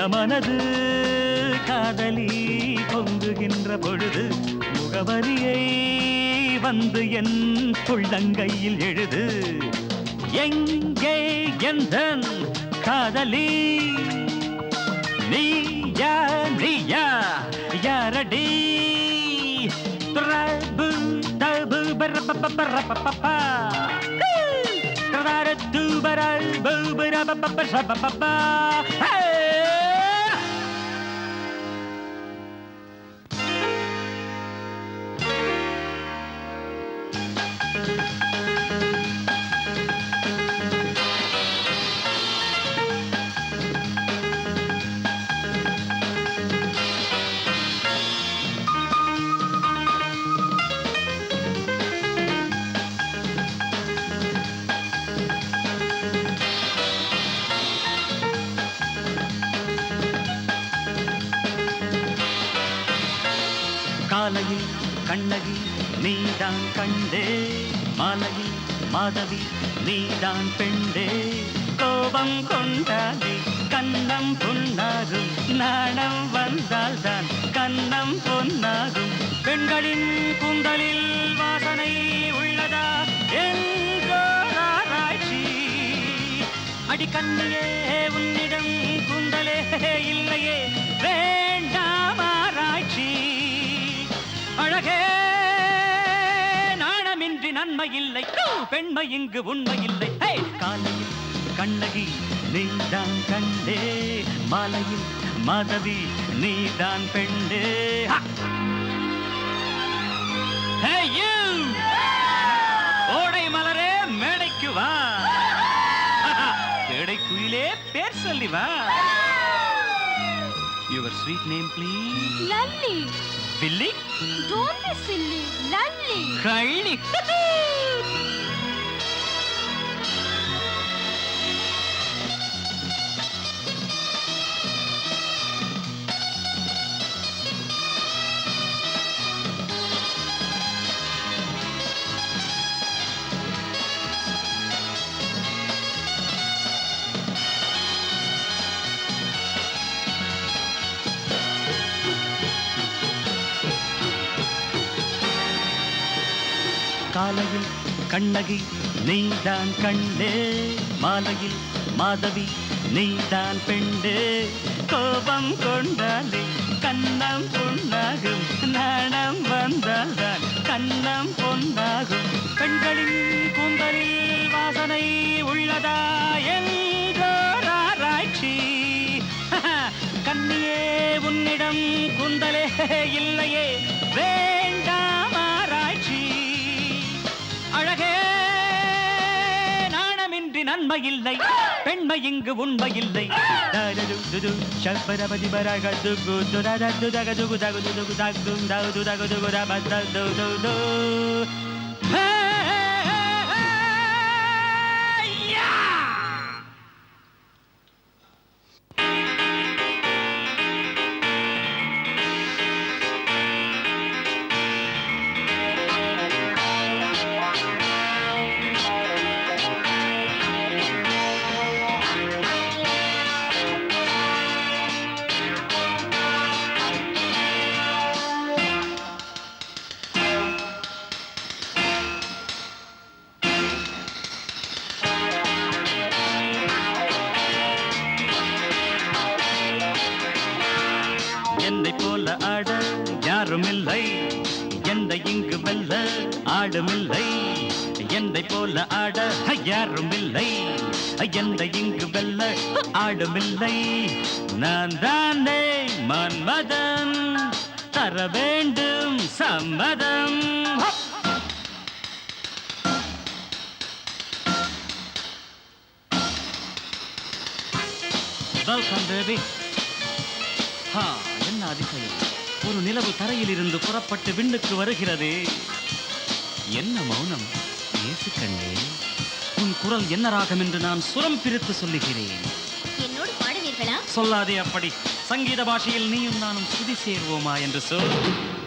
இளமனது காதலி பொங்குகின்ற பொழுது முகவரியை வந்து என் உள்ளங்கையில் எழுது எங்கே எந்த காதலி நீ யார் நீ யார் யாரடி ரபு தபு பரபபபரபபபா. ரரது பரபு பரபபபரபபபா. ஹே! கண்ணகி நீதான் கண்டே. மாலையில் மாதவி நீதான் பெண்டே. கோபம் கொண்டாதே கண்ணம் பொன்னாகும் நாணம் வந்தால்தான் கண்ணம் பொன்னாகும் பெண்களின் கூந்தலில் வாசனை உள்ளதா? என்றோராராய்ச்சி அடிக்கண்ணியே உன்னிடம் கூந்தலே இல்லையே. வே நாணமின்றி நன்மை இல்லை பெண்மை இங்கு உண்மை இல்லை காலையில் கண்ணகி நீதான் கண்டே மாலையில் மாதவி நீதான் பெண்டே ஓடை மலரே மேடைக்கு வா. மேடைக்குயிலே பேர் சொல்லி வா. Your sweet name please Lalli. Billy don't be silly Lalli. கழனி. காலையில் கண்ணகி நீதான் கண்டே மாலையில் மாதவி நீதான் பெண்டே கோபம் கொண்டாலே கண்ணம் பொன்னாகும். நாணம் வந்தால்தான் கண்ணம் பொன்னாகும். பெண்களின் கூந்தலில் வாசனை உள்ளதா? என்றோராராய்ச்சி கண்ணியே உன்னிடம் கூந்தலே இல்லையே. வே நன்மை இல்லை பெண்மை இங்கு உண்மை இல்லை என்னை ஆட யாரும் இல்லை. எந்த இங்கு வெல்ல ஆடுமில்லை நான் தானே மன்மதன். தர வேண்டும் சம்மதம். வெல்கம் பேபி ஹா என்ன அதிசயம். ஒரு நிலவு தரையில் இருந்து புறப்பட்டு விண்ணுக்கு வருகிறதே. என்ன மௌனம். கண்ணே உன் குரல் என்ன ராகம் என்று நான் சுரம் பிரித்து சொல்லுகிறேன். என்னோடு பாடுவீர்களா? சொல்லாதே அப்படி. சங்கீத பாஷையில் நீயும் நானும் சுதி சேர்வோமா என்று சொல்.